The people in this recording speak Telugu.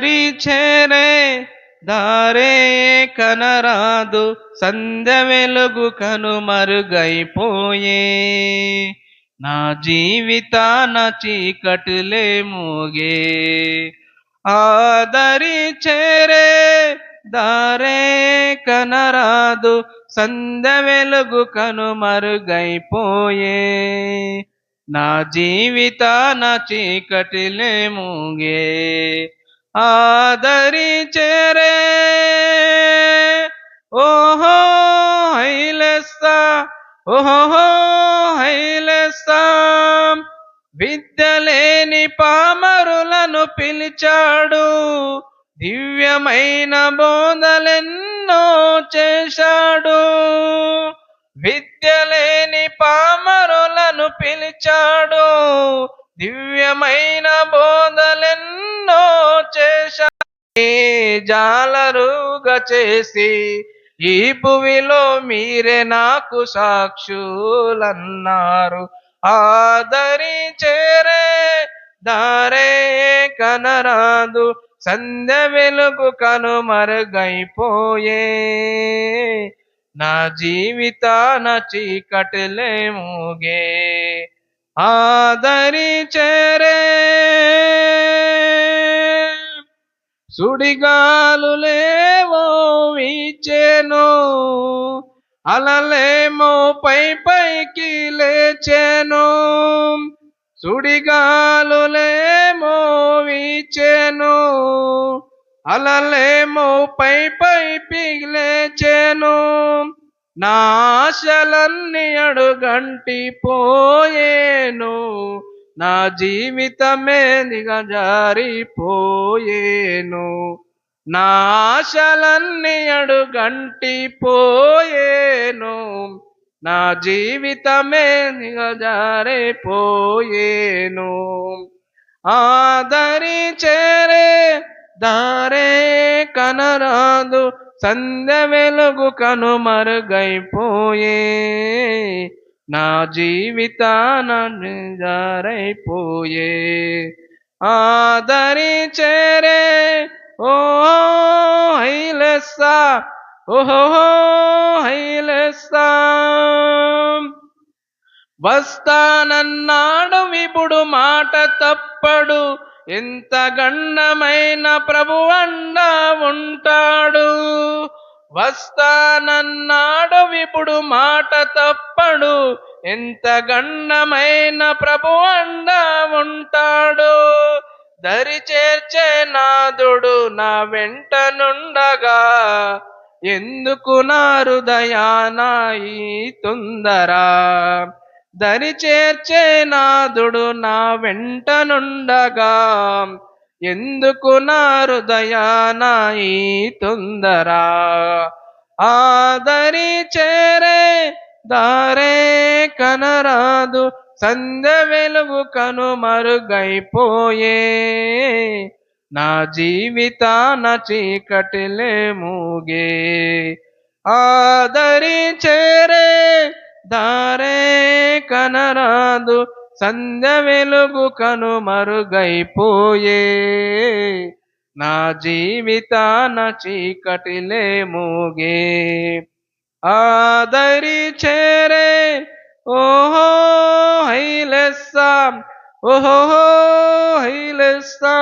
ఆదరి చేరే దారే కనరాదు సంధ్య వెలుగు కనుమరుగైపోయే నా జీవితాన చీకటిలే మూగే ఆదరి చేరే దారే కనరాదు సంధ్య వెలుగు కనుమరుగైపోయే నా జీవితాన చీకటిలే మూగే ఆదరి చేరే. ఓహో హైలెస్తా. ఓహో హైలెస్తా. విద్యలేని పామరులను పిలిచాడు. దివ్యమైన బోధలెన్నో చేశాడు. విద్యలేని పామరులను పిలిచాడు. దివ్యమైన బోధలెన్నో చేశాని జాలరుగా చేసి ఈ భువిలో మీరే నాకు సాక్షులన్నారు. ఆదరి చేరే దారే కనరాదు సంధ్య వెలుగు కనుమరుగైపోయే నా జీవితాన చీకటిలే మూగే ఆదరి చేరే సుడిగాలులేవో వీచెను అలలేమో పై పైకి లేచెను. సుడిగాలు లేమో వీచెను అలలేమో పై పై పిగిలేచెను నా ఆశలన్నీ అడుగంటి పోయేను నా జీవితమే నిగజారిపోయేను. నా ఆశలన్నీ అడుగంటి పోయేను నా జీవితమే నిగజారిపోయేను. ఆదరి చేరే దారే కనరాదు సంధ్య వెలుగు కనుమరుగైపోయే నా జీవితాన జారైపోయే ఆదరి చేరే ఓ హైలెస్సా ఓహో హైలెస్సా. వస్తానన్నాడు ఇప్పుడు మాట తప్పడు ఎంత గండమైన ప్రభు అండ ఉంటాడు. వస్తానన్నాడు ఇప్పుడు మాట తప్పడు. ఎంత గండమైన ప్రభు అండ ఉంటాడు. దరి చేర్చే నాదుడు నా వెంట నుండగా. ఎందుకు నా హృదయాన ఈ తొందరా? దరి చేర్చే నాదుడు నా వెంట నుండగా ఎందుకు నా హృదయాన ఈ తొందరా? దరి చేరే దారే కనరాదు సంధ్య వెలుగు కనుమరుగైపోయే నా జీవితాన చీకటిలే మూగే. ఆదరి చేరే దారే కనరాదు సంధ్య వెలుగు కను మరుగైపోయే. నా జీవితాన చీకటిలే మూగే. ఆదరి చేరే ఓహో హైలెస్సా ఓహో హైలెస్సా.